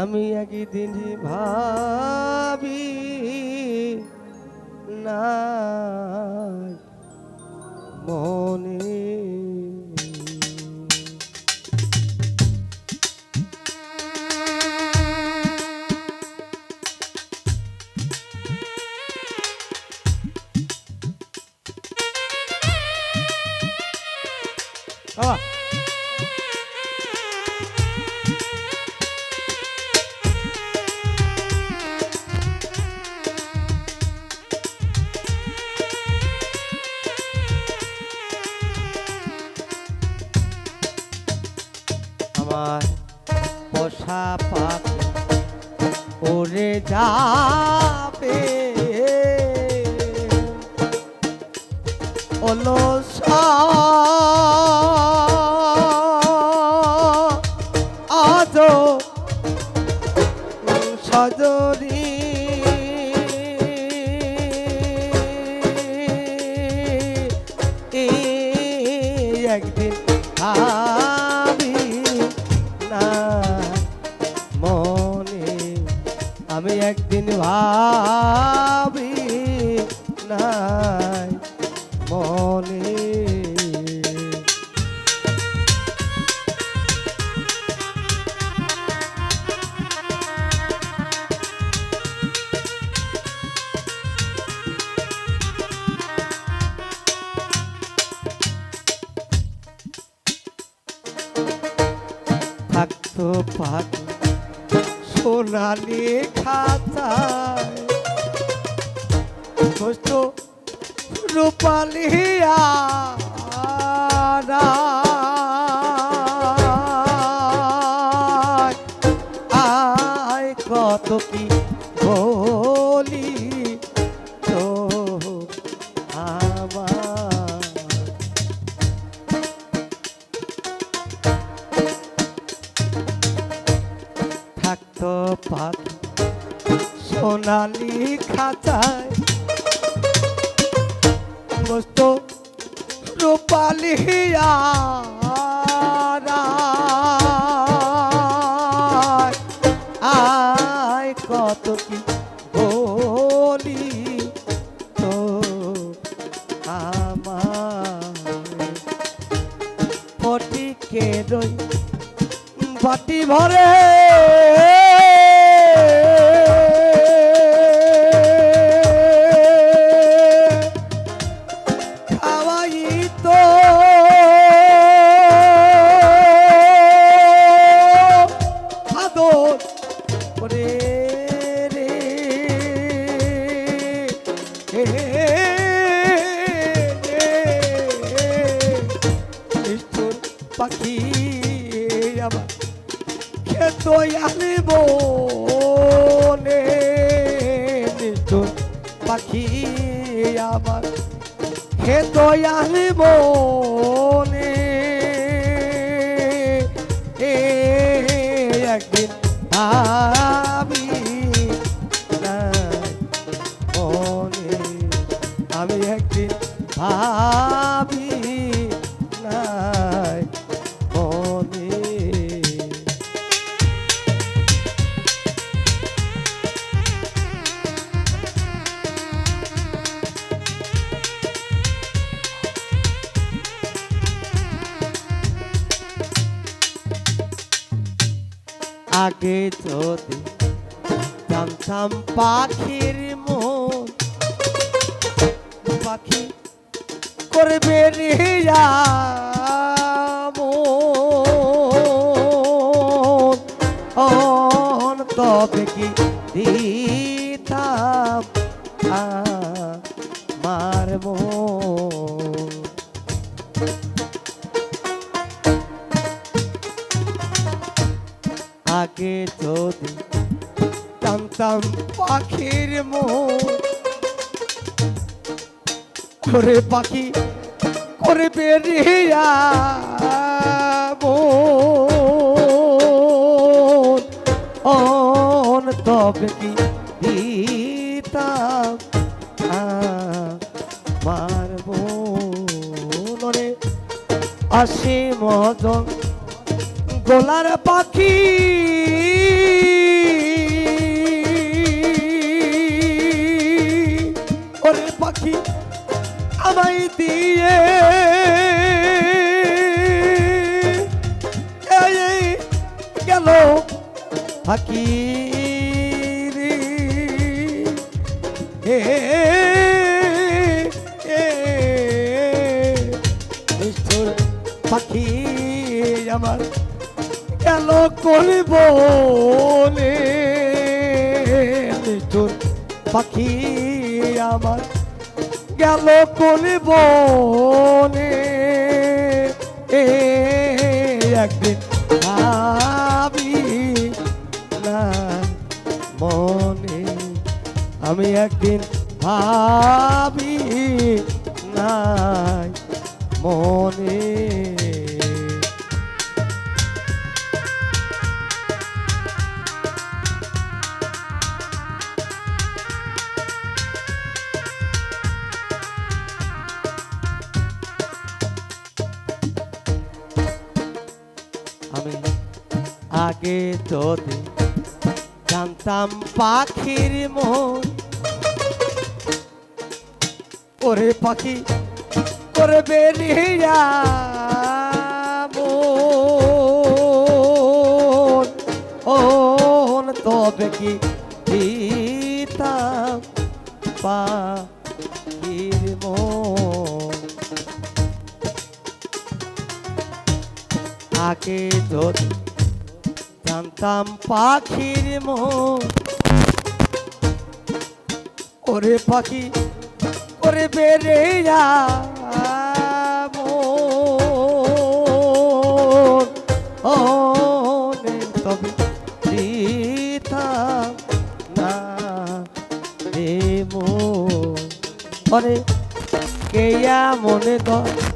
আমি একদিন ভাবি না মনে বাবা। আমার পোষা পাখি উড়ে যাবে। অলস। আজ সজরি একদিন আমি ভাবি নাই মনে। থাকতো পাক সোনালি খাতায় রূপালিয়া সোনালি খাঁচায়। মস্ত রূপালিয়া আয় কত কি বলি তো আমার ফটিকে রই বাটি ভরে। পাখি আমার খেত আনিব নে। নিষ্ঠুর পাখি আমার খেত আনিব একদিন আমি নাই আগে যদি জানতাম পাখির করবে রিয়া তবে কি দিতাম আমার মন? আগে যদি জানতাম পাখির মন করে পাখি করে বেরিয়া অন তবে কি দিতাম আমার মনে অসীম গোলার পাখি আমায় দিয়ে। গেল পাখি রে এ এ নিষ্ঠুর পাখি আমার গেল কোলে বলে? নিষ্ঠুর পাখি আমার গেল কোলে বনে। একদিন আমি না মনে। আমি একদিন ভাবি আগে যদি জানতাম পাখির মন। ওরে পাখি করে বেরিয়া ওন তবে কি দিতাম পাখির মন? আগে যদি জানতাম পাখির মন। ওরে পাখি ওরে বেড়ে রে মন। মনে দর